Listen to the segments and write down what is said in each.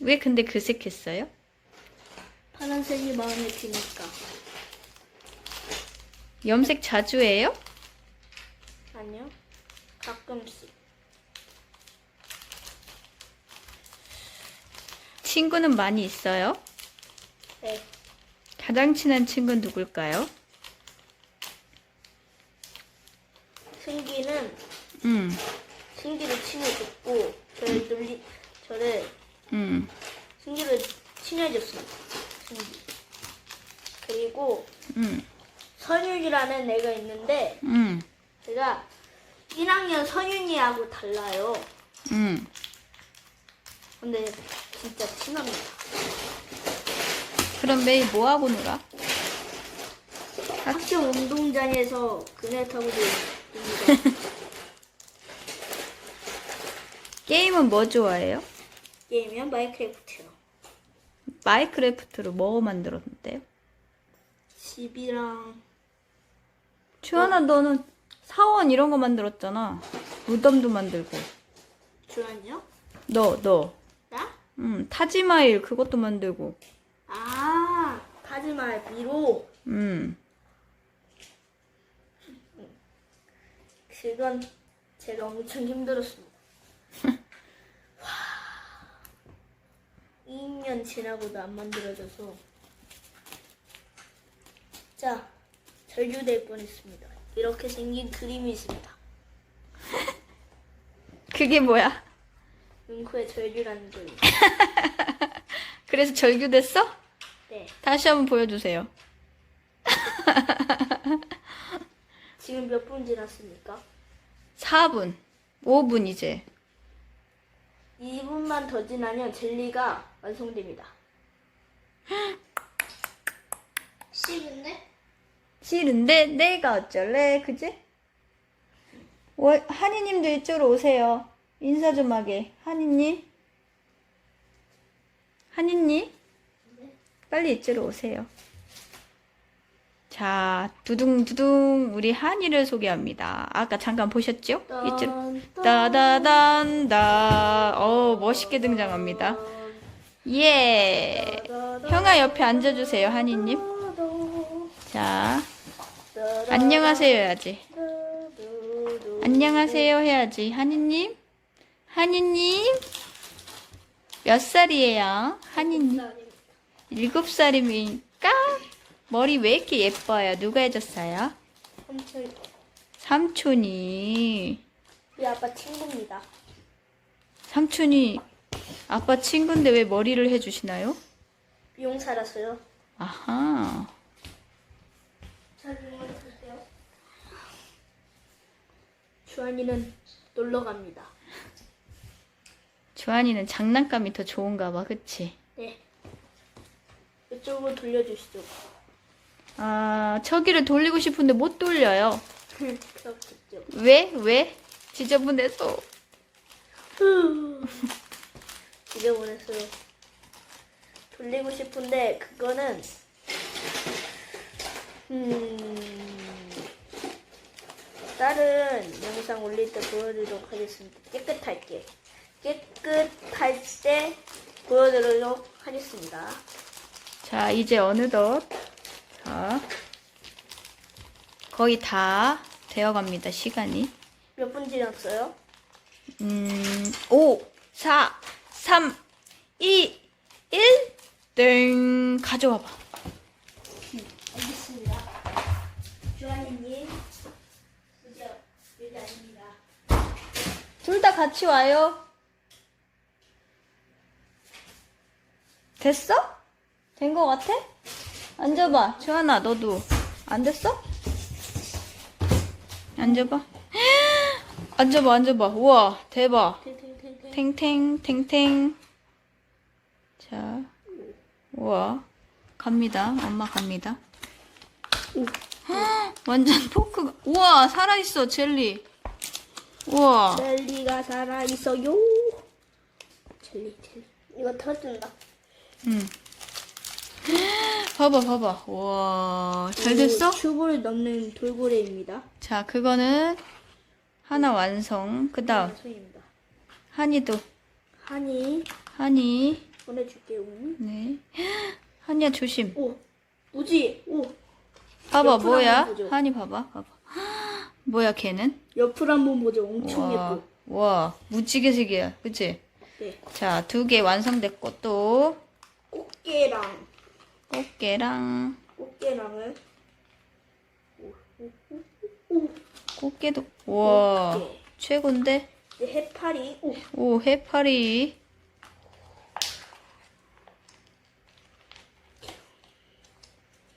왜 근데 그색 했어요? 파란색이 마음에 드니까. 염색 자주 해요? 아니요. 가끔씩. 친구는 많이 있어요? 네. 가장 친한 친구는 누굴까요? 승기는 음, 승기를 친해줬고 저를 놀리 저를 음, 승기를 친해줬습니다. 승기. 그리고 음, 선윤이라는 애가 있는데 음, 제가 1학년 선윤이하고 달라요. 음. 근데 진짜 친합니다. 그럼 매일 뭐 하고 놀아? 학교 운동장에서 그네 타고 놀습니다. 게임은 뭐 좋아해요? 게임이요? 마이크래프트요. 마이크래프트로 뭐 만들었는데요? 집이랑 주하나 너는 사원 이런 거 만들었잖아. 무덤도 만들고. 주한이요? 너, 너. 나? 음, 타지마일 그것도 만들고. 아, 타지말 미로. 음. 그건 제가 엄청 힘들었습니다. 와, 2년 지나고도 안 만들어져서. 자, 절규될 뻔했습니다. 이렇게 생긴 그림이 있습니다. 그게 뭐야? 응코의 절규라는 그림. 그래서 절규됐어? 네. 다시 한번 보여주세요. 지금 몇 분 지났습니까? 4분. 5분 이제. 2분만 더 지나면 젤리가 완성됩니다. 싫은데? 싫은데 내가 어쩔래? 그지? 월, 한이님도 이쪽으로 오세요. 인사 좀 하게. 한이님. 한이님. 빨리 이쪽으로 오세요. 자, 두둥두둥 우리 한이를 소개합니다. 아까 잠깐 보셨죠? 이쪽. 따다단다. 어, 멋있게 등장합니다. 예. 형아 옆에 앉아 주세요, 한이 님. 자, 안녕하세요 해야지. 안녕하세요 해야지. 한이 님. 한이 님. 몇 살이에요? 한이 님. 일곱 살이니까 머리 왜 이렇게 예뻐요? 누가 해줬어요? 삼촌, 삼촌이. 우리 아빠 친구입니다. 삼촌이 아빠 친구인데 왜 머리를 해주시나요? 미용 살았어요. 아하. 주한이는 놀러 갑니다. 주한이는 장난감이 더 좋은가 봐, 그치? 네. 이쪽으로 돌려주시죠. 아, 저기를 돌리고 싶은데 못 돌려요. 그렇겠죠. 왜? 왜? 지저분해서. 잊어버렸어요. 돌리고 싶은데 그거는 음 다른 영상 올릴 때 보여드리도록 하겠습니다. 깨끗할 게 깨끗할 때 보여드리도록 하겠습니다. 자, 이제 어느덧. 자. 거의 다 되어갑니다, 시간이. 몇 분 지났어요? 음, 5, 4, 3, 2, 1, 땡. 가져와봐. 알겠습니다. 주한이님, 진짜 여기 아닙니다. 둘 다 같이 와요. 됐어? 된 거 같아? 앉아봐. 주하나, 너도. 안 됐어? 앉아봐. 앉아봐, 앉아봐. 우와, 대박. 탱탱 탱탱. 탱탱, 탱탱. 자, 우와. 갑니다. 엄마 갑니다. 헉, 완전 포크가. 우와, 살아있어, 젤리. 우와. 젤리가 살아 있어요. 젤리 젤리. 이거 터진다. 응. 봐봐, 봐봐. 우와. 잘 됐어? 큐브를 넣는 돌고래입니다. 자, 그거는 하나 완성. 그 다음, 완성입니다. 한이도. 하니 한이. 보내줄게요. 네. 한이야 조심. 오, 뭐지? 오, 봐봐 옆으로 뭐야? 한번 보죠. 한이 봐봐 봐봐. 뭐야 걔는? 옆을 한번 보죠. 엄청 와, 예뻐. 와 무지개 색이야, 그치? 네. 자 두 개 완성됐고 또 꽃게랑 꽃게랑 오. 꽃게도 와 꽃게. 최고인데? 이제 해파리. 오, 오 해파리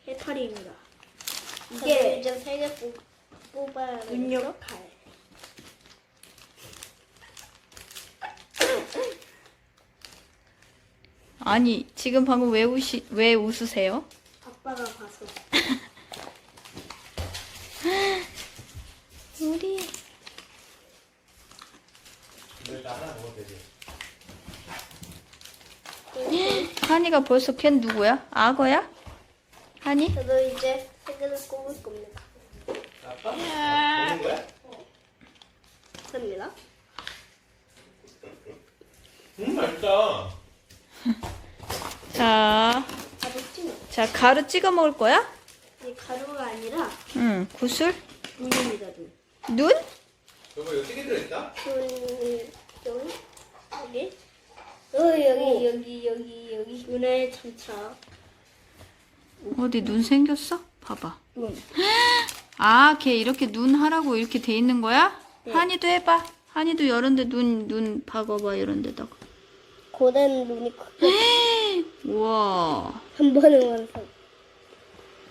해파리입니다. 이게 이제 세개 뽑아야 돼. 눈옆칼. 아니 지금 방금 왜 우시 왜 웃으세요? 아빠가 봐서. 우리. 한이가 벌써 걘 누구야? 악어야? 한이? 저도 이제 세 개를 꼽을 겁니다. 아빠? 먹는 거야? 됩니다. 음 맛있다. 자, 가루 찍어. 자 가루 찍어 먹을 거야? 이 가루가 아니라 응, 구슬? 눈입니다 눈. 눈? 여보 여기 찌개 들어있다? 눈 여기 어, 여기 여기 여기 여기 여기 눈에 참차. 어디 눈 생겼어? 봐봐. 눈. 아, 걔 이렇게 눈 하라고 이렇게 돼 있는 거야? 네. 한이도 해봐. 한이도 이런데 눈, 눈 박아봐, 이런 데다가. 고된 눈이 크게. 우와. 한 번에 완성.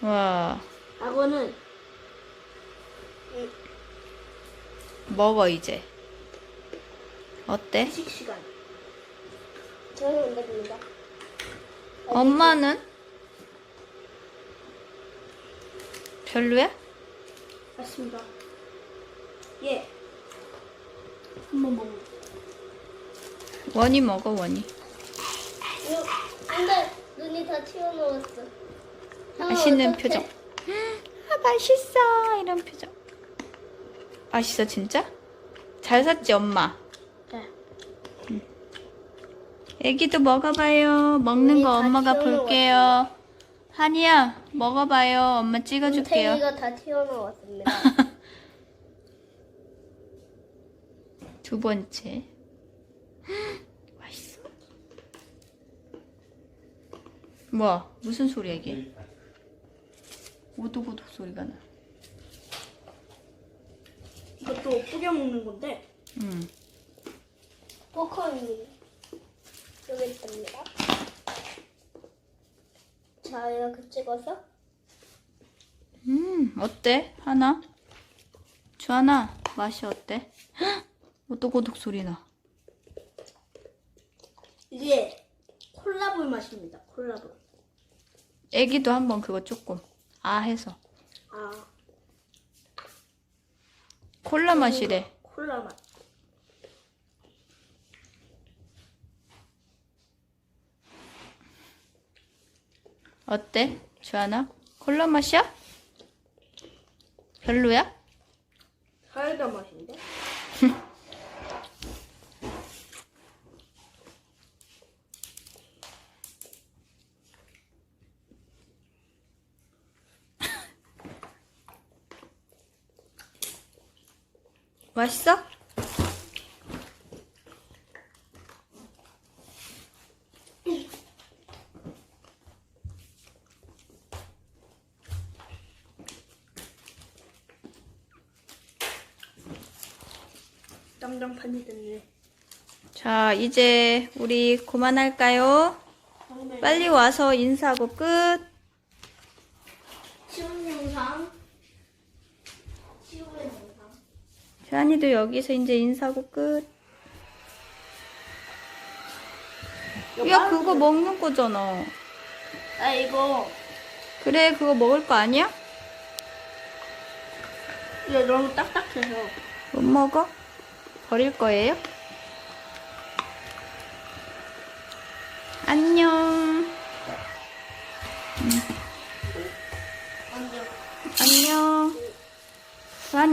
와. 악어는 먹어, 이제. 어때? 휴식 시간. 저는 안 됩니다. 엄마는? 별로야? 맞습니다. 예. 한번 먹어. 원이 먹어, 원이. 근데 눈이 다 튀어나왔어. 맛있는 어떡해? 표정. 아, 맛있어. 이런 표정. 맛있어, 진짜? 잘 샀지, 엄마? 네. 애기도 먹어봐요. 먹는 눈이 거 다 엄마가. 볼게요. 한이야, 먹어봐요. 엄마 찍어줄게요. 다 튀어나왔습니다. 두 번째. 맛있어. 뭐야? 무슨 소리야, 이게? 오독오독 소리가 나. 이것도 뿌려 먹는 건데 응. 포커니 여기 있습니다. 자 이렇게 찍어서 음, 어때? 하나? 주하나, 맛이 어때? 헉! 오독오독 소리 나. 이게 콜라볼 맛입니다. 콜라볼. 애기도 한번 그거 조금, 아 해서. 아 콜라 맛이래. 콜라 맛. 어때? 주하나? 콜라 맛이야? 별로야? 사이다 맛인데. 맛있어? 짱짱판이 됐네. 자, 이제 우리 그만할까요? 빨리 와서 인사하고 끝. 쉬운 영상 쉬운 영상 주한이도 여기서 이제 인사하고 끝. 야, 그거 먹는 거잖아. 아 이거 그래, 그거 먹을 거 아니야? 이거 너무 딱딱해서 못 먹어? 버릴 거예요? 안녕.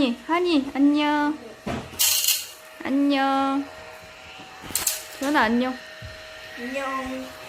한이, 한이, 안녕. 안녕. 전화 안녕. 안녕.